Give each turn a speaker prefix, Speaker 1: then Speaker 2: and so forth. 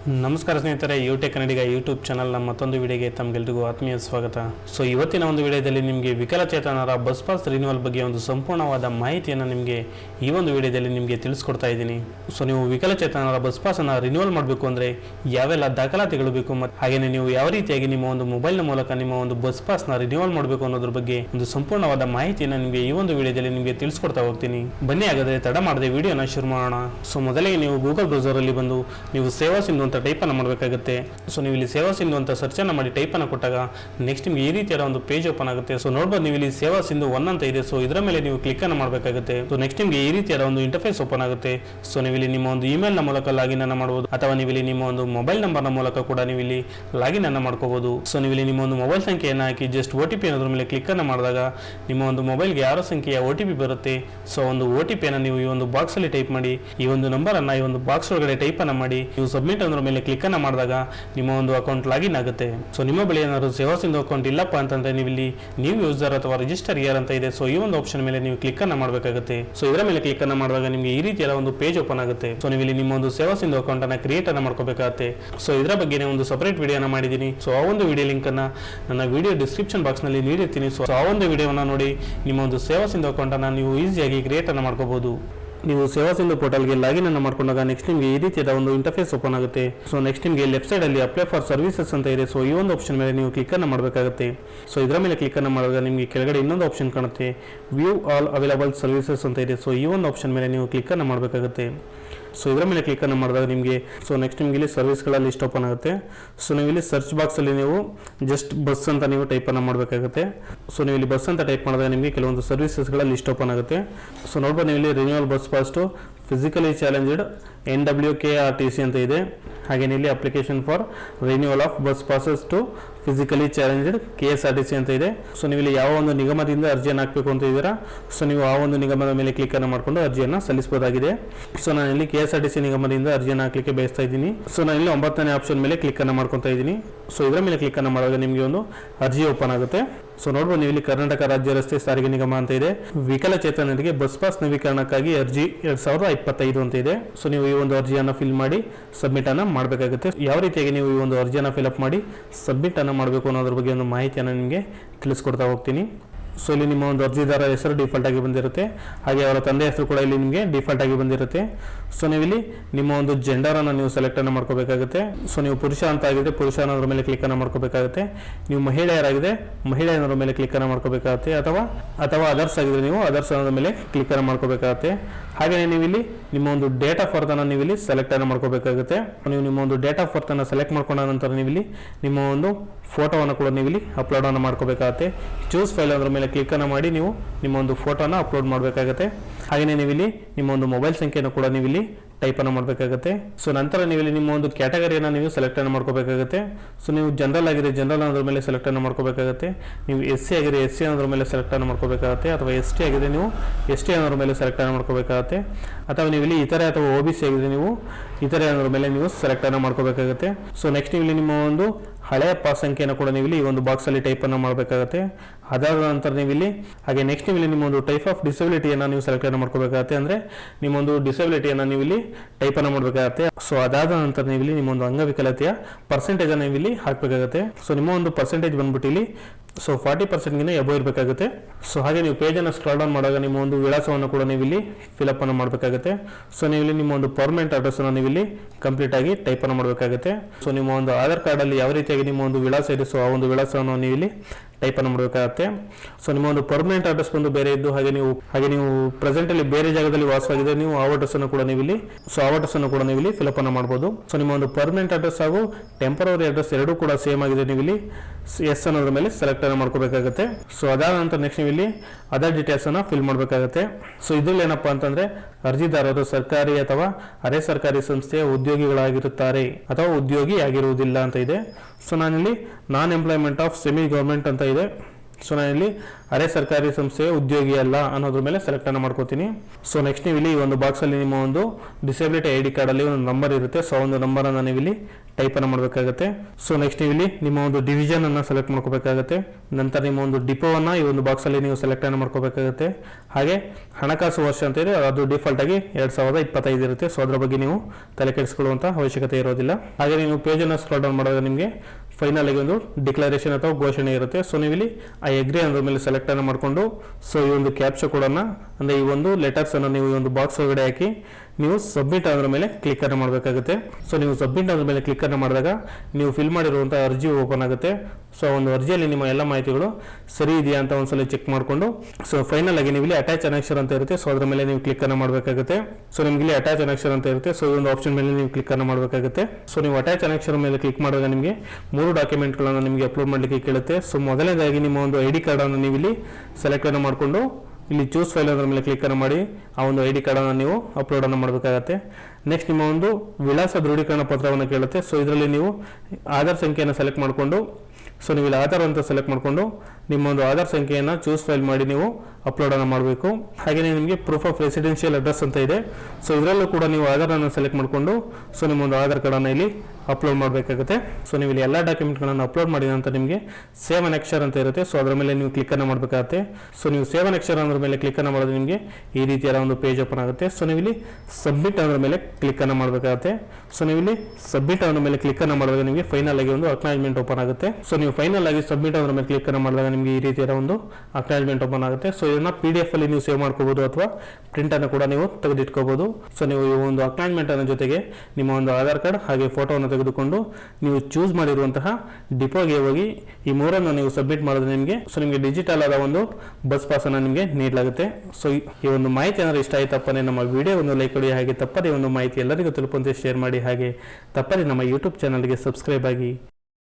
Speaker 1: ನಮಸ್ಕಾರ ಸ್ನೇಹಿತರೆ ಯೂಟೆಕ್ ಕನ್ನಡಿಗ ಯೂಟ್ಯೂಬ್ ಚಾನಲ್ನ ಮತ್ತೊಂದು ವಿಡಿಯೋಗೆ ತಮಗೆಲ್ರಿಗೂ ಆತ್ಮೀಯ ಸ್ವಾಗತ. ಸೊ ಇವತ್ತಿನ ಒಂದು ವಿಡಿಯೋದಲ್ಲಿ ನಿಮಗೆ ವಿಕಲಚೇತನರ ಬಸ್ ಪಾಸ್ ರಿನ್ಯೂವಲ್ ಬಗ್ಗೆ ಒಂದು ಸಂಪೂರ್ಣವಾದ ಮಾಹಿತಿಯನ್ನು ನಿಮಗೆ ಈ ಒಂದು ವಿಡಿಯೋದಲ್ಲಿ ನಿಮಗೆ ತಿಳಿಸ್ಕೊಡ್ತಾ ಇದ್ದೀನಿ. ಸೊ ನೀವು ವಿಕಲಚೇತನರ ಬಸ್ ಪಾಸನ್ನು ರಿನ್ಯೂವಲ್ ಮಾಡಬೇಕು ಅಂದರೆ ಯಾವೆಲ್ಲ ದಾಖಲಾತಿಗಳು ಬೇಕು ಮತ್ತು ಹಾಗೆಯೇ ನೀವು ಯಾವ ರೀತಿಯಾಗಿ ನಿಮ್ಮ ಒಂದು ಮೊಬೈಲ್ನ ಮೂಲಕ ನಿಮ್ಮ ಒಂದು ಬಸ್ ಪಾಸ್ನ ರಿನ್ಯೂವಲ್ ಮಾಡಬೇಕು ಅನ್ನೋದ್ರ ಬಗ್ಗೆ ಒಂದು ಸಂಪೂರ್ಣವಾದ ಮಾಹಿತಿಯನ್ನು ನಿಮಗೆ ಈ ಒಂದು ವಿಡಿಯೋದಲ್ಲಿ ನಿಮಗೆ ತಿಳಿಸ್ಕೊಡ್ತಾ ಹೋಗ್ತೀನಿ. ಬನ್ನಿ ಹಾಗಾದರೆ ತಡ ಮಾಡದೆ ವಿಡಿಯೋನ ಶುರು ಮಾಡೋಣ. ಸೊ ಮೊದಲಿಗೆ ನೀವು ಗೂಗಲ್ ಬ್ರೌಸರಲ್ಲಿ ಬಂದು ನೀವು ಸೇವಾ ಸಿಂಧು ಅಂತ ಟೈಪನ್ನು ಮಾಡಬೇಕಾಗುತ್ತೆ. ಸೊ ನೀವು ಇಲ್ಲಿ ಸೇವಾ ಸಿಂಧು ಅಂತ ಸರ್ಚನ್ನು ಮಾಡಿ ಟೈಪನ್ನು ಕೊಟ್ಟಾಗ ನೆಕ್ಸ್ಟ್ ನಿಮ್ಗೆ ಈ ರೀತಿಯಾದ ಒಂದು ಪೇಜ್ ಓಪನ್ ಆಗುತ್ತೆ. ಸೊ ನೋಡ್ಬೋದು ನೀವು ಇಲ್ಲಿ ಸೇವಾ ಸಿಂಧು ಒನ್ ಅಂತ ಇದೆ. ಸೊ ಇದರ ಮೇಲೆ ನೀವು ಕ್ಲಿಕ್ ಅನ್ನು ಮಾಡಬೇಕಾಗುತ್ತೆ. ಸೊ ನೆಕ್ಸ್ಟ್ ನಿಮಗೆ ಈ ರೀತಿಯಾದ ಒಂದು ಇಂಟರ್ಫೇಸ್ ಓಪನ್ ಆಗುತ್ತೆ. ಸೊ ನೀವು ಇಲ್ಲಿ ನಿಮ್ಮ ಒಂದು ಇಮೇಲ್ನ ಮೂಲಕ ಲಾಗಿನ್ ಅನ್ನು ಮಾಡಬಹುದು ಅಥವಾ ನೀವು ಇಲ್ಲಿ ನಿಮ್ಮ ಒಂದು ಮೊಬೈಲ್ ನಂಬರ್ನ ಮೂಲಕ ಕೂಡ ನೀವು ಇಲ್ಲಿ ಲಾಗಿನ್ ಅನ್ನು ಮಾಡ್ಕೋಬಹುದು ಸೊ ನೀವು ಇಲ್ಲಿ ನಿಮ್ಮ ಒಂದು ಮೊಬೈಲ್ ಸಂಖ್ಯೆಯನ್ನು ಹಾಕಿ ಜಸ್ಟ್ ಒ ಟಿ ಪಿ ಅನ್ನೋದ್ರ ಮೇಲೆ ಕ್ಲಿಕ್ ಅನ್ನು ಮಾಡಿದಾಗ ನಿಮ್ಮ ಒಂದು ಮೊಬೈಲ್ಗೆ ಯಾರೋ ಸಂಖ್ಯೆಯ ಒ ಟಿ ಪಿ ಬರುತ್ತೆ. ಸೊ ಒಂದು ಒ ಟಿ ನೀವು ಈ ಒಂದು ಬಾಕ್ಸ್ ಅಲ್ಲಿ ಟೈಪ್ ಮಾಡಿ, ಈ ಒಂದು ನಂಬರನ್ನು ಅನ್ನ ಈ ಒಂದು ಬಾಕ್ಸ್ ಒಳಗಡೆ ಟೈಪ್ ಅನ್ನ ಮಾಡಿ, ನೀವು ಸಬ್ಮಿಟ್ ಅನ್ನೋದ್ರ ಮೇಲೆ ಕ್ಲಿಕ್ಕನ್ನು ಮಾಡಿದಾಗ ನಿಮ್ಮ ಒಂದು ಅಕೌಂಟ್ ಲಾಗಿನ್ ಆಗುತ್ತೆ. ಸೊ ನಿಮ್ಮ ಬಳಿ ಏನಾದ್ರು ಸೇವಾ ಸಿಂಧು ಅಕೌಂಟ್ ಇಲ್ಲಪ್ಪ ಅಂತಂದ್ರೆ ನೀವು ಇಲ್ಲಿ ನೀವು ಯೂಸರ್ ಅಥವಾ ರಿಜಿಸ್ಟರ್ ಇಯರ್ ಅಂತ ಇದೆ, ಸೊ ಈ ಒಂದು ಆಪ್ಷನ್ ಮೇಲೆ ನೀವು ಕ್ಲಿಕ್ ಅನ್ನ ಮಾಡಬೇಕಾಗುತ್ತೆ. ಸೊ ಇದರ ಮೇಲೆ ಕ್ಲಿಕ್ ಅನ್ನ ಮಾಡಿದಾಗ ನಿಮಗೆ ಈ ರೀತಿಯಾದ ಒಂದು ಪೇಜ್ ಓಪನ್ ಆಗುತ್ತೆ. ಸೊ ನೀವು ಇಲ್ಲಿ ನಿಮ್ಮ ಒಂದು ಸೇವಾ ಸಿಂಧು ಅಕೌಂಟ್ ಅನ್ನ ಕ್ರಿಯೇಟ್ ಅನ್ನ ಮಾಡ್ಕೋಬೇಕಾಗುತ್ತೆ. ಸೊ ಇದರ ಬಗ್ಗೆ ಒಂದು ಸಪರೇಟ್ ವಿಡಿಯೋನ ಮಾಡಿದ್ದೀನಿ. ಸೊ ಆ ಒಂದು ವಿಡಿಯೋ ಲಿಂಕ್ ಅನ್ನ ನನ್ನ ವಿಡಿಯೋ ಡಿಸ್ಕ್ರಿಪ್ಷನ್ ಬಾಕ್ಸ್ನಲ್ಲಿ ನೀಡಿರ್ತೀನಿ. ಸೊ ಆ ಒಂದು ವಿಡಿಯೋನ ನೋಡಿ ನಿಮ್ಮ ಒಂದು ಸೇವಾ ಸಿಂಧು ಅಕೌಂಟ್ ಅನ್ನ ನೀವು ಈಸಿಯಾಗಿ ಕ್ರಿಯೇಟ್ ಅನ್ನ ಮಾಡ್ಕೋಬಹುದು ನೀವು ಸೇವಾ ಸಿಂಧು ಪೋರ್ಟಲ್ಗೆ ಲಾಗಿನ್ ಅನ್ನು ಮಾಡ್ಕೊಂಡಾಗ ನೆಕ್ಸ್ಟ್ ನಿಮಗೆ ಈ ರೀತಿಯಾದ ಒಂದು ಇಂಟರ್ಫೇಸ್ ಓಪನ್ ಆಗುತ್ತೆ. ಸೊ ನೆಕ್ಸ್ಟ್ ನಿಮಗೆ ಲೆಫ್ಟ್ ಸೈಡ್ ಅಲ್ಲಿ ಅಪ್ಲೈ ಫಾರ್ ಸರ್ವಿಸಸ್ ಅಂತ ಇದೆ. ಸೊ ಈ ಒಂದು ಆಪ್ಷನ್ ಮೇಲೆ ನೀವು ಕ್ಲಿಕ್ ಅನ್ನು ಮಾಡಬೇಕಾಗುತ್ತೆ. ಸೊ ಇದರ ಮೇಲೆ ಕ್ಲಿಕ್ ಅನ್ನು ಮಾಡಿದಾಗ ನಿಮಗೆ ಕೆಳಗಡೆ ಇನ್ನೊಂದು ಆಪ್ಷನ್ ಕಾಣುತ್ತೆ. ವ್ಯೂ ಆಲ್ ಅವೈಲಬಲ್ ಸರ್ವಿಸಸ್ ಅಂತ ಇದೆ. ಸೊ ಈ ಒಂದು ಆಪ್ಷನ್ ಮೇಲೆ ನೀವು ಕ್ಲಿಕ್ ಅನ್ನು ಮಾಡಬೇಕಾಗುತ್ತೆ. ಸೊ ಇದರ ಮೇಲೆ ಕ್ಲಿಕ್ ಅನ್ನು ಮಾಡಿದಾಗ ನಿಮಗೆ ಸೊ ನೆಕ್ಸ್ಟ್ ನಿಮಗೆ ಇಲ್ಲಿ ಸರ್ವಿಸ್ಗಳ ಲಿಸ್ಟ್ ಓಪನ್ ಆಗುತ್ತೆ. ಸೊ ನೀವು ಇಲ್ಲಿ ಸರ್ಚ್ ಬಾಕ್ಸಲ್ಲಿ ನೀವು ಜಸ್ಟ್ ಬಸ್ ಅಂತ ನೀವು ಟೈಪ್ ಅನ್ನು ಮಾಡಬೇಕಾಗುತ್ತೆ. ಸೊ ನೀವು ಇಲ್ಲಿ ಬಸ್ ಅಂತ ಟೈಪ್ ಮಾಡಿದಾಗ ನಿಮಗೆ ಕೆಲವೊಂದು ಸರ್ವಿಸಸ್ಗಳ ಲಿಸ್ಟ್ ಓಪನ್ ಆಗುತ್ತೆ. ಸೊ ನೋಡ್ಬೋದು ನೀವು ಇಲ್ಲಿ renewal bus pass physically challenged N W K R T C ಅಂತ ಇದೆ. ಹಾಗೆಯೇ ಇಲ್ಲಿ application for renewal of bus passes to physically challenged K S R T C ಅಂತ ಇದೆ. ಸೊ ನೀವು ಇಲ್ಲಿ ಯಾವ ಒಂದು ನಿಗಮದಿಂದ ಅರ್ಜಿಯನ್ನು ಹಾಕಬೇಕು ಅಂತ ಇದ್ದೀರಾ? ಸೊ ನೀವು ಆ ಒಂದು ನಿಗಮದ ಮೇಲೆ ಕ್ಲಿಕ್ ಅನ್ನು ಮಾಡಿಕೊಂಡು ಅರ್ಜಿಯನ್ನು ಸಲ್ಲಿಸಬಹುದಾಗಿದೆ. ಸೊ ನಾನು ಇಲ್ಲಿ K S R T C ನಿಗಮದಿಂದ ಅರ್ಜಿಯನ್ನು ಹಾಕಲಿಕ್ಕೆ ಬಯಸ್ತಾ ಇದ್ದೀನಿ. ಸೊ ನಾನು ಇಲ್ಲಿ ಒಂಬತ್ತನೇ ಆಪ್ಷನ್ ಮೇಲೆ ಕ್ಲಿಕ್ ಅನ್ನು ಮಾಡ್ಕೊತಾ ಇದ್ದೀನಿ. ಸೊ ಇದರ ಮೇಲೆ ಕ್ಲಿಕ್ ಅನ್ನು ಮಾಡಿದಾಗ ನಿಮಗೆ ಒಂದು ಅರ್ಜಿ ಓಪನ್ ಆಗುತ್ತೆ. ಸೊ ನೋಡ್ಬೋದು ನೀವು ಇಲ್ಲಿ ಕರ್ನಾಟಕ ರಾಜ್ಯ ರಸ್ತೆ ಸಾರಿಗೆ ನಿಗಮ ಅಂತ ಇದೆ. ವಿಕಲಚೇತನರಿಗೆ ಬಸ್ ಪಾಸ್ ನವೀಕರಣಕ್ಕಾಗಿ ಅರ್ಜಿ ಎರಡ್ ಸಾವಿರದ ಇಪ್ಪತ್ತೈದು ಅಂತ ಇದೆ. ಸೊ ನೀವು ಈ ಒಂದು ಅರ್ಜಿಯನ್ನು ಫಿಲ್ ಮಾಡಿ ಸಬ್ಮಿಟ್ ಅನ್ನು ಮಾಡಬೇಕಾಗುತ್ತೆ. ಯಾವ ರೀತಿಯಾಗಿ ನೀವು ಈ ಒಂದು ಅರ್ಜಿಯನ್ನು ಫಿಲ್ ಅಪ್ ಮಾಡಿ ಸಬ್ಮಿಟ್ ಅನ್ನ ಮಾಡಬೇಕು ಅನ್ನೋದ್ರ ಬಗ್ಗೆ ಒಂದು ಮಾಹಿತಿಯನ್ನು ನಿಮಗೆ ತಿಳಿಸ್ಕೊಡ್ತಾ ಹೋಗ್ತೀನಿ. ಸೊ ಇಲ್ಲಿ ನಿಮ್ಮ ಒಂದು ಅರ್ಜಿದಾರ ಹೆಸರು ಡಿಫಾಲ್ಟ್ ಆಗಿ ಬಂದಿರುತ್ತೆ. ಹಾಗೆ ಅವರ ತಂದೆ ಹೆಸರು ಕೂಡ ಇಲ್ಲಿ ನಿಮಗೆ ಡಿಫಾಲ್ಟ್ ಆಗಿ ಬಂದಿರುತ್ತೆ. ಸೊ ನೀವು ಇಲ್ಲಿ ನಿಮ್ಮ ಒಂದು ಜೆಂಡರನ್ನು ನೀವು ಸೆಲೆಕ್ಟ್ ಅನ್ನು ಮಾಡ್ಕೋಬೇಕಾಗುತ್ತೆ. ಸೊ ನೀವು ಪುರುಷ ಅಂತ ಆಗಿದ್ರೆ ಪುರುಷ ಅನ್ನೋದ್ರ ಮೇಲೆ ಕ್ಲಿಕ್ ಅನ್ನು ಮಾಡ್ಕೋಬೇಕಾಗುತ್ತೆ. ನೀವು ಮಹಿಳೆಯರಾಗಿದೆ ಮಹಿಳೆ ಅನ್ನೋದ್ರ ಮೇಲೆ ಕ್ಲಿಕ್ ಅನ್ನು ಮಾಡ್ಕೋಬೇಕಾಗುತ್ತೆ. ಅಥವಾ ಅಥವಾ ಅದರ್ಸ್ ಆಗಿದ್ರೆ ನೀವು ಅದರ್ಸ್ ಅನ್ನೋದ್ರ ಮೇಲೆ ಕ್ಲಿಕ್ ಅನ್ನು ಮಾಡ್ಕೋಬೇಕಾಗುತ್ತೆ. ಹಾಗೆ ನೀವು ಇಲ್ಲಿ ನಿಮ್ಮ ಒಂದು ಡೇಟ್ ಆಫ್ ಬರ್ತ್ ಅನ್ನು ನೀವು ಇಲ್ಲಿ ಸೆಲೆಕ್ಟ್ ಅನ್ನು ಮಾಡ್ಕೋಬೇಕಾಗುತ್ತೆ. ನೀವು ನಿಮ್ಮ ಒಂದು ಡೇಟ್ ಆಫ್ ಬರ್ತ್ ಅನ್ನು ಸೆಲೆಕ್ಟ್ ಮಾಡ್ಕೊಂಡ ನಂತರ ನೀವು ಇಲ್ಲಿ ನಿಮ್ಮ ಒಂದು ಫೋಟೋವನ್ನು ಕೂಡ ನೀವು ಇಲ್ಲಿ ಅಪ್ಲೋಡ್ ಅನ್ನು ಮಾಡ್ಕೋಬೇಕಾಗುತ್ತೆ. ಚೂಸ್ ಫೈಲ್ ಅದರ ಮೇಲೆ ಕ್ಲಿಕ್ ಅನ್ನು ಮಾಡಿ ನೀವು ನಿಮ್ಮ ಒಂದು ಫೋಟೋನ ಅಪ್ಲೋಡ್ ಮಾಡಬೇಕಾಗುತ್ತೆ. ಹಾಗೆಯೇ ನೀವು ಇಲ್ಲಿ ನಿಮ್ಮ ಒಂದು ಮೊಬೈಲ್ ಸಂಖ್ಯೆಯನ್ನು ಕೂಡ ನೀವು ಇಲ್ಲಿ ಟೈಪ್ ಅನ್ನು ಮಾಡಬೇಕಾಗುತ್ತೆ. ಸೊ ನಂತರ ನೀವು ಇಲ್ಲಿ ನಿಮ್ಮ ಒಂದು ಕ್ಯಾಟಗರಿಯನ್ನು ನೀವು ಸೆಲೆಕ್ಟ್ ಅನ್ನು ಮಾಡ್ಕೋಬೇಕಾಗುತ್ತೆ. ಸೊ ನೀವು ಜನರಲ್ ಆಗಿದೆ ಜನರಲ್ ಅನ್ನೋದ್ರ ಮೇಲೆ ಸೆಲೆಕ್ಟ್ ಅನ್ನು ಮಾಡ್ಕೋಬೇಕಾಗುತ್ತೆ. ನೀವು ಎಸ್ ಸಿ ಆಗಿದೆ ಎಸ್ ಸಿ ಅನ್ನೋದ್ರ ಮೇಲೆ ಸೆಲೆಕ್ಟ್ ಅನ್ನು ಮಾಡ್ಕೋಬೇಕಾಗುತ್ತೆ. ಅಥವಾ ಎಸ್ ಟಿ ಆಗಿದೆ ನೀವು ಎಸ್ ಟಿ ಅನ್ನೋದ್ರ ಮೇಲೆ ಸೆಲೆಕ್ಟ್ ಅನ್ನು ಮಾಡ್ಕೋಬೇಕಾಗುತ್ತೆ. ಅಥವಾ ನೀವು ಇತರೆ ಅಥವಾ ಒ ಬಿ ಸಿ ಆಗಿದೆ ನೀವು ಇತರೆ ಅನ್ನೋದ್ರ ಮೇಲೆ ನೀವು ಸೆಲೆಕ್ಟ್ ಅನ್ನು ಮಾಡ್ಕೋಬೇಕಾಗುತ್ತೆ. ಸೊ ನೆಕ್ಸ್ಟ್ ನೀವು ನಿಮ್ಮ ಒಂದು ಹಳೆಯ ಪಾಸ್ ಸಂಖ್ಯೆಯನ್ನು ಕೂಡ ನೀವು ಈ ಒಂದು ಬಾಕ್ಸಲ್ಲಿ ಟೈಪನ್ನು ಮಾಡಬೇಕಾಗುತ್ತೆ. ಅದಾದ ನಂತರ ನೀವು ಹಾಗೆ ನೆಕ್ಸ್ಟ್ ನೀವು ಇಲ್ಲಿ ನಿಮ್ಮ ಒಂದು ಟೈಪ್ ಆಫ್ ಡಿಸಬಿಲಿಟಿಯನ್ನು ನೀವು ಸೆಲೆಕ್ಟ್ ಅನ್ನು ಅಂದರೆ ಅಂದ್ರೆ ನಿಮ್ಮ ಒಂದು ಡಿಸಬಿಲಿಟಿಯನ್ನು ನೀವು ಇಲ್ಲಿ ಟೈಪ್ ಅನ್ನು ಮಾಡಬೇಕಾಗುತ್ತೆ. ಸೊ ಅದಾದ ನಂತರ ನೀವು ಇಲ್ಲಿ ನಿಮ್ಮ ಒಂದು ಅಂಗವಿಕಲತೆಯ ಪರ್ಸೆಂಟೇಜನ್ನು ನೀವು ಇಲ್ಲಿ ಹಾಕಬೇಕಾಗುತ್ತೆ. ಸೊ ನಿಮ್ಮ ಒಂದು ಪರ್ಸೆಂಟೇಜ್ ಬಂದ್ಬಿಟ್ಟು ಇಲ್ಲಿ ಸೊ ಫಾರ್ಟಿ ಪರ್ಸೆಂಟ್ಗಿಂತ ಎಬೋ ಇರಬೇಕಾಗುತ್ತೆ. ಸೊ ಹಾಗೆ ನೀವು ಪೇಜನ್ನು ಸ್ಕ್ರಾಲ್ ಡೌನ್ ಮಾಡುವಾಗ ನಿಮ್ಮ ಒಂದು ವಿಳಾಸವನ್ನು ಕೂಡ ನೀವು ಇಲ್ಲಿ ಫಿಲಪ್ ಅನ್ನು ಮಾಡಬೇಕಾಗುತ್ತೆ. ಸೊ ನೀವು ಇಲ್ಲಿ ನಿಮ್ಮ ಒಂದು ಪರ್ಮನೆಂಟ್ ಅಡ್ರೆಸ್ ಅನ್ನು ನೀವು ಇಲ್ಲಿ ಕಂಪ್ಲೀಟ್ ಆಗಿ ಟೈಪ್ ಅನ್ನು ಮಾಡಬೇಕಾಗುತ್ತೆ. ಸೊ ನಿಮ್ಮ ಒಂದು ಆಧಾರ್ ಕಾರ್ಡ್ ಅಲ್ಲಿ ಯಾವ ರೀತಿಯಾಗಿ ನಿಮ್ಮ ಒಂದು ವಿಳಾಸ ಇದೆ. ಸೊ ಆ ಒಂದು ವಿಳಾಸವನ್ನು ನೀವು ಟೈಪ್ ಅನ್ನು ಮಾಡಬೇಕಾಗುತ್ತೆ. ಸೊ ನಿಮ್ಮ ಒಂದು ಪರ್ಮನೆಂಟ್ ಅಡ್ರೆಸ್ ಬಂದು ಬೇರೆ ಇದ್ದು, ಹಾಗೆ ನೀವು ಹಾಗೆ ನೀವು ಪ್ರೆಸೆಂಟ್ ಅಲ್ಲಿ ಬೇರೆ ಜಾಗದಲ್ಲಿ ವಾಸವಾಗಿದ್ರೆ ನೀವು ಆ ಅಡ್ರೆಸ್ ಅನ್ನು ಕೂಡ ನೀವು ಇಲ್ಲಿ ಸೊ ಆ ಅನ್ನು ಕೂಡ ನೀವು ಇಲ್ಲಿ ಫಿಲಪ್ ಅನ್ನು ಮಾಡಬಹುದು ಸೊ ನಿಮ್ಮ ಒಂದು ಪರ್ಮನೆಂಟ್ ಅಡ್ರೆಸ್ ಹಾಗೂ ಟೆಂಪರರಿ ಅಡ್ರೆಸ್ ಎರಡೂ ಕೂಡ ಸೇಮ್ ಆಗಿದೆ ನೀವು ಇಲ್ಲಿ ಎಸ್ ಅನ್ನೋದ್ರ ಮೇಲೆ ಸೆಲೆಕ್ಟ್ ಅನ್ನು ಮಾಡ್ಕೋಬೇಕಾಗುತ್ತೆ. ಸೊ ಅದಾದ ನಂತರ ನೆಕ್ಸ್ಟ್ ನೀವು ಇಲ್ಲಿ ಅದರ್ ಡೀಟೇಲ್ಸ್ ಅನ್ನು ಫಿಲ್ ಮಾಡಬೇಕಾಗುತ್ತೆ. ಸೊ ಇದ್ರಲ್ಲಿ ಏನಪ್ಪಾ ಅಂತಂದ್ರೆ, ಅರ್ಜಿದಾರರು, ಸರ್ಕಾರಿ ಅಥವಾ ಅರೆ ಸರ್ಕಾರಿ ಸಂಸ್ಥೆಯ ಉದ್ಯೋಗಿಗಳಾಗಿರುತ್ತಾರೆ ಅಥವಾ ಉದ್ಯೋಗಿ ಆಗಿರುವುದಿಲ್ಲ ಅಂತ ಇದೆ. ಸೊ ನಾನಿಲ್ಲಿ non employment of semi government ಅಂತ ಇದೆ. ಸೊ ನಾನಿಲ್ಲಿ ಅರೆ ಸರ್ಕಾರಿ ಸಂಸ್ಥೆಯ ಉದ್ಯೋಗಿ ಅಲ್ಲ ಅನ್ನೋದ್ರ ಮೇಲೆ ಸೆಲೆಕ್ಟ್ ಅನ್ನು ಮಾಡ್ಕೋತೀನಿ. ಸೊ ನೆಕ್ಸ್ಟ್ ನೀವು ಇಲ್ಲಿ ಒಂದು ಬಾಕ್ಸಲ್ಲಿ ನಿಮ್ಮ ಒಂದು ಡಿಸೇಬಿಲಿಟಿ ಐ ಡಿ ಕಾರ್ಡಲ್ಲಿ ಒಂದು ನಂಬರ್ ಇರುತ್ತೆ. ಸೊ ಒಂದು ನಂಬರನ್ನು ನೀವು ಇಲ್ಲಿ ಟೈಪ್ ಅನ್ನು ಮಾಡಬೇಕಾಗುತ್ತೆ. ಸೊ ನೆಕ್ಸ್ಟ್ ನೀವು ಇಲ್ಲಿ ನಿಮ್ಮ ಒಂದು ಡಿವಿಷನ್ ಅನ್ನು ಸೆಲೆಕ್ಟ್ ಮಾಡ್ಕೋಬೇಕಾಗುತ್ತೆ. ನಂತರ ನಿಮ್ಮ ಒಂದು ಡಿಪೋವನ್ನು ಈ ಒಂದು ಬಾಕ್ಸಲ್ಲಿ ನೀವು ಸೆಲೆಕ್ಟ್ ಅನ್ನು ಮಾಡ್ಕೋಬೇಕಾಗುತ್ತೆ. ಹಾಗೆ ಹಣಕಾಸು ವರ್ಷ ಅಂತ ಇದೆ, ಅದು ಡಿಫಾಲ್ಟ್ ಆಗಿ ಎರಡ್ ಸಾವಿರದ ಇಪ್ಪತ್ತೈದು ಇರುತ್ತೆ. ಸೊ ಅದರ ಬಗ್ಗೆ ನೀವು ತಲೆ ಕೆಡಿಸ್ಕೊಳ್ಳುವಂಥ ಅವಶ್ಯಕತೆ ಇರೋದಿಲ್ಲ. ಹಾಗೆ ನೀವು ಪೇಜನ್ನು ಸ್ಕ್ರೋಲ್ ಡೌನ್ ಮಾಡಿದಾಗ ನಿಮಗೆ ಫೈನಲ್ ಆಗಿ ಒಂದು ಡಿಕ್ಲರೇಷನ್ ಅಥವಾ ಘೋಷಣೆ ಇರುತ್ತೆ. ಸೊ ನೀವು ಇಲ್ಲಿ ಆ ಎಗ್ರಿ ಅನ್ನೋದ್ರ ಮೇಲೆ ಸೆಲೆಕ್ಟ್ ಅನ್ನು ಮಾಡಿಕೊಂಡು ಸೊ ಈ ಒಂದು ಕ್ಯಾಪ್ಚ ಕೋಡನ್ನು ಅಂದರೆ ಈ ಒಂದು ಲೆಟರ್ಸ್ ಅನ್ನು ನೀವು ಈ ಒಂದು ಬಾಕ್ಸ್ ಒಳಗಡೆ ಹಾಕಿ ನೀವು ಸಬ್ಮಿಟ್ ಅದರ ಮೇಲೆ ಕ್ಲಿಕ್ ಅನ್ನು ಮಾಡಬೇಕಾಗುತ್ತೆ. ಸೊ ನೀವು ಸಬ್ಮಿಟ್ ಅದರ ಮೇಲೆ ಕ್ಲಿಕ್ ಅನ್ನು ಮಾಡಿದಾಗ ನೀವು ಫಿಲ್ ಮಾಡಿರುವಂಥ ಅರ್ಜಿ ಓಪನ್ ಆಗುತ್ತೆ. ಸೊ ಒಂದು ಅರ್ಜಿಯಲ್ಲಿ ನಿಮ್ಮ ಎಲ್ಲ ಮಾಹಿತಿಗಳು ಸರಿ ಇದೆಯಾ ಅಂತ ಒಂದ್ಸಲ ಚೆಕ್ ಮಾಡಿಕೊಂಡು ಸೊ ಫೈನಲ್ ಆಗಿ ನೀವು ಇಲ್ಲಿ ಅಟ್ಯಾಚ್ ಅನಕ್ಷರ್ ಅಂತ ಇರುತ್ತೆ. ಸೊ ಅದರ ಮೇಲೆ ನೀವು ಕ್ಲಿಕ್ ಅನ್ನು ಮಾಡಬೇಕಾಗುತ್ತೆ. ಸೊ ನಿಮ್ಗೆ ಇಲ್ಲಿ ಅಟ್ಯಾಚ್ ಅನಕ್ಷರ್ ಅಂತ ಇರುತ್ತೆ. ಸೊ ಒಂದು ಆಪ್ಷನ್ ಮೇಲೆ ನೀವು ಕ್ಲಿಕ್ ಅನ್ನು ಮಾಡಬೇಕಾಗುತ್ತೆ. ಸೊ ನೀವು ಅಟ್ಯಾಚ್ ಅನಕ್ಷರ್ ಮೇಲೆ ಕ್ಲಿಕ್ ಮಾಡಿದಾಗ ನಿಮಗೆ ಮೂರು ಡಾಕ್ಯುಮೆಂಟ್ಗಳನ್ನು ನಿಮಗೆ ಅಪ್ಲೋಡ್ ಮಾಡಲಿಕ್ಕೆ ಕೇಳುತ್ತೆ. ಸೊ ಮೊದಲನೇದಾಗಿ ನಿಮ್ಮ ಒಂದು ಐ ಡಿ ಕಾರ್ಡನ್ನು ನೀವು ಇಲ್ಲಿ ಸೆಲೆಕ್ಟ್ ಅನ್ನು ಮಾಡಿಕೊಂಡು ಇಲ್ಲಿ ಚೂಸ್ ಫೈಲ್ ಅದರ ಮೇಲೆ ಕ್ಲಿಕ್ ಅನ್ನು ಮಾಡಿ. ಆ ಒಂದು ಐ ಡಿ ಕಾರ್ಡನ್ನು ನೀವು ಅಪ್ಲೋಡನ್ನು ಮಾಡಬೇಕಾಗತ್ತೆ. ನೆಕ್ಸ್ಟ್ ನಿಮ್ಮ ಒಂದು ವಿಳಾಸ ದೃಢೀಕರಣ ಪತ್ರವನ್ನು ಕೇಳುತ್ತೆ. ಸೊ ಇದರಲ್ಲಿ ನೀವು ಆಧಾರ್ ಸಂಖ್ಯೆಯನ್ನು ಸೆಲೆಕ್ಟ್ ಮಾಡಿಕೊಂಡು ಸೊ ನೀವು ಇಲ್ಲಿ ಆಧಾರ್ ಅಂತ ಸೆಲೆಕ್ಟ್ ಮಾಡಿಕೊಂಡು ನಿಮ್ಮ ಒಂದು ಆಧಾರ್ ಸಂಖ್ಯೆಯನ್ನು ಚೂಸ್ ಫೈಲ್ ಮಾಡಿ ನೀವು ಅಪ್ಲೋಡ್ ಅನ್ನು ಮಾಡಬೇಕು. ಹಾಗೆಯೇ ನಿಮಗೆ ಪ್ರೂಫ್ ಆಫ್ ರೆಸಿಡೆನ್ಷಿಯಲ್ ಅಡ್ರೆಸ್ ಅಂತ ಇದೆ. ಸೊ ಇದರಲ್ಲೂ ಕೂಡ ನೀವು ಆಧಾರನ್ನು ಸೆಲೆಕ್ಟ್ ಮಾಡಿಕೊಂಡು ಸೊ ನಿಮ್ಮ ಒಂದು ಆಧಾರ್ ಕಾರ್ಡನ್ನು ಇಲ್ಲಿ ಅಪ್ಲೋಡ್ ಮಾಡಬೇಕಾಗುತ್ತೆ. ಸೊ ನೀವು ಇಲ್ಲಿ ಎಲ್ಲ ಡಾಕ್ಯುಮೆಂಟ್ಗಳನ್ನು ಅಪ್ಲೋಡ್ ಮಾಡಿದ ನಂತರ ನಿಮಗೆ ಸೇವ್ ಅನ್ ಅಕ್ಷರ್ ಅಂತ ಇರುತ್ತೆ. ಸೊ ಅದರ ಮೇಲೆ ನೀವು ಕ್ಲಿಕ್ ಅನ್ನು ಮಾಡಬೇಕಾಗುತ್ತೆ. ಸೊ ನೀವು ಸೇವ್ ಅನ್ ಅಂದ್ರ ಮೇಲೆ ಕ್ಲಿಕ್ ಅನ್ನು ಮಾಡಿದ್ರೆ ನಿಮಗೆ ಈ ರೀತಿಯಾದ ಒಂದು ಪೇಜ್ ಓಪನ್ ಆಗುತ್ತೆ. ಸೊ ನೀವು ಇಲ್ಲಿ ಸಬ್ಮಿಟ್ ಅಂದ್ರ ಮೇಲೆ ಕ್ಲಿಕ್ ಅನ್ನು ಮಾಡಬೇಕಾಗುತ್ತೆ. ಸೊ ನೀವು ಇಲ್ಲಿ ಸಬ್ಮಿಟ್ ಅನ್ನೋ ಮೇಲೆ ಕ್ಲಿಕ್ ಅನ್ನು ಮಾಡಿದಾಗ ನಿಮಗೆ ಫೈನಲ್ ಆಗಿ ಒಂದು ಅಕ್ನಾಲಜ್ಮೆಂಟ್ ಓಪನ್ ಆಗುತ್ತೆ. ಸೊ ನೀವು ಫೈನಲ್ ಆಗಿ ಸಬ್ಮಿಟ್ ಅದರ ಮೇಲೆ ಕ್ಲಿಕ್ ಮಾಡಿದಾಗ ನಿಮಗೆ ಈ ರೀತಿಯಾದ ಒಂದು ಅಟ್ಯಾಚ್ಮೆಂಟ್ ಓಪನ್ ಆಗುತ್ತೆ. ಸೊ ಇದನ್ನ ಪಿ ಡಿ ಎಫ್ ಅಲ್ಲಿ ನೀವು ಸೇವ್ ಮಾಡ್ಕೋಬಹುದು ಅಥವಾ ಪ್ರಿಂಟ್ ಅನ್ನು ಕೂಡ ನೀವು ತೆಗೆದಿಟ್ಕೋಬಹುದು ಸೊ ನೀವು ಈ ಒಂದು ಅಟ್ಯಾಚ್ಮೆಂಟ್ ಅನ್ನ ಜೊತೆಗೆ ನಿಮ್ಮ ಒಂದು ಆಧಾರ್ ಕಾರ್ಡ್ ಹಾಗೆ ಫೋಟೋವನ್ನು ತೆಗೆದುಕೊಂಡು ನೀವು ಚೂಸ್ ಮಾಡಿರುವಂತಹ ಡಿಪೋಗೆ ಹೋಗಿ ಈ ಮೂರನ್ನು ನೀವು ಸಬ್ಮಿಟ್ ಮಾಡಿದ್ರೆ ನಿಮಗೆ ಸೊ ನಿಮಗೆ ಡಿಜಿಟಲ್ ಆದ ಒಂದು ಬಸ್ ಪಾಸ್ ಅನ್ನು ನಿಮಗೆ ನೀಡಲಾಗುತ್ತೆ. ಸೊ ಈ- ಒಂದು ಮಾಹಿತಿ ಏನಾದ್ರು ಇಷ್ಟ ಆಯ್ತಪ್ಪನೇ ನಮ್ಮ ವಿಡಿಯೋ ಒಂದು ಲೈಕ್ ಕೊಡಿ, ಹಾಗೆ ತಪ್ಪದೇ ಒಂದು ಮಾಹಿತಿ ಎಲ್ಲರಿಗೂ ತಲುಪುವಂತೆ ಶೇರ್ ಮಾಡಿ, ಹಾಗೆ ತಪ್ಪದೇ ನಮ್ಮ ಯೂಟ್ಯೂಬ್ ಚಾನಲ್ಗೆ ಸಬ್ಸ್ಕ್ರೈಬ್ ಆಗಿ